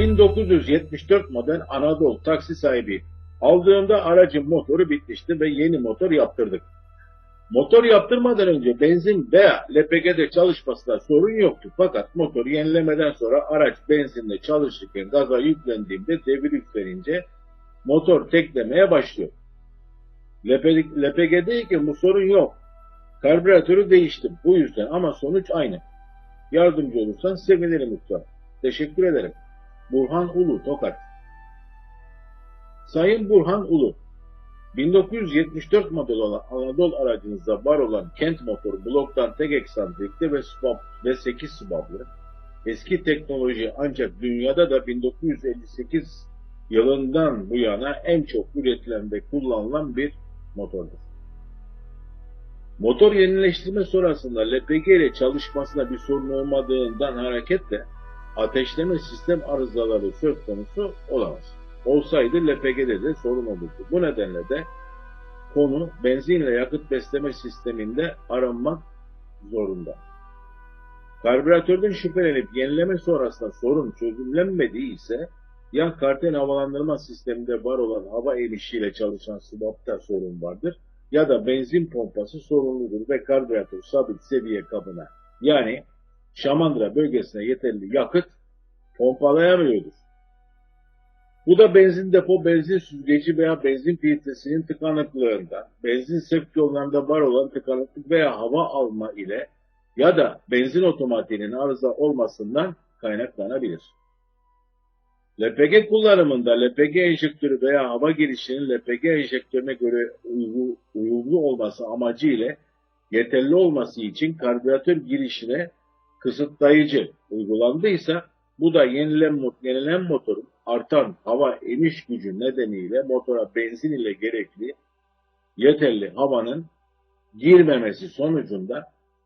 1974 model Anadolu taksi sahibi. Aldığımda aracın motoru bitmişti ve yeni motor yaptırdık. Motor yaptırmadan önce benzin veya LPG'de çalışmasında sorun yoktu. Fakat motor yenilemeden sonra araç benzinle çalışırken gaza yüklendiğimde devir yüklerince motor teklemeye başlıyor. LPG'deyken bu sorun yok. Karbüratörü değiştim. Bu yüzden ama sonuç aynı. Yardımcı olursan sevinirim lütfen. Teşekkür ederim. Burhan Ulu, Tokat. Sayın Burhan Ulu, 1974 model olan Anadolu aracınızda var olan kent motoru bloktan tek eksantrikli ve subab ve 8 subablı eski teknoloji ancak dünyada da 1958 yılından bu yana en çok üretilen ve kullanılan bir motordur. Motor yenileştirme sonrasında LPG ile çalışmasında bir sorun olmadığından hareketle ateşleme sistem arızaları söz konusu olamaz. Olsaydı LPG'de de sorun olurdu. Bu nedenle de konu benzinle yakıt besleme sisteminde aranmak zorunda. Karbüratörden şüphelenip yenileme sonrasında sorun çözümlenmediği ise ya kartel havalandırma sisteminde var olan hava emişiyle çalışan subapta sorun vardır ya da benzin pompası sorunludur ve karbüratör sabit seviye kabına yani Şamandıra bölgesine yeterli yakıt pompalayamıyordur. Bu da benzin depo, benzin süzgeci veya benzin filtresinin tıkanıklığından, benzin sevk yollarında var olan tıkanıklık veya hava alma ile ya da benzin otomatiğinin arıza olmasından kaynaklanabilir. LPG kullanımında LPG enjektörü veya hava girişinin LPG enjektörüne göre uyumlu olması amacı ile yeterli olması için karbüratör girişine kısıtlayıcı uygulandıysa bu da yenilen, yenilen motorun artan hava emiş gücü nedeniyle motora benzin ile gerekli yeterli havanın girmemesi sonucunda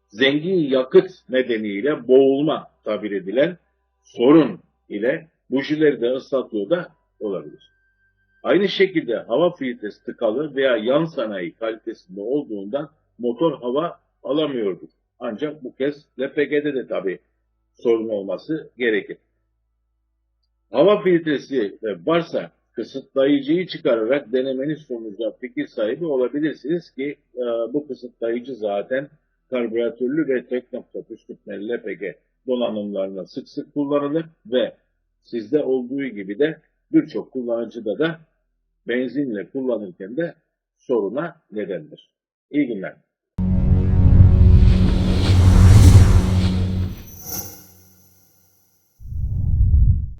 zengin yakıt nedeniyle boğulma tabir edilen sorun ile bujileri de ıslatıyor da olabilir. Aynı şekilde hava filtresi tıkalı veya yan sanayi kalitesinde olduğundan motor hava alamıyordur. Ancak bu kez LPG'de de tabi sorun olması gerekir. Hava filtresi varsa kısıtlayıcıyı çıkararak denemeniz sonucunda fikir sahibi olabilirsiniz ki e, bu kısıtlayıcı zaten karbüratörlü ve tek nokta püskürtmeli LPG donanımlarında sık sık kullanılır ve sizde olduğu gibi de birçok kullanıcıda da benzinle kullanırken de soruna nedendir. İyi günler.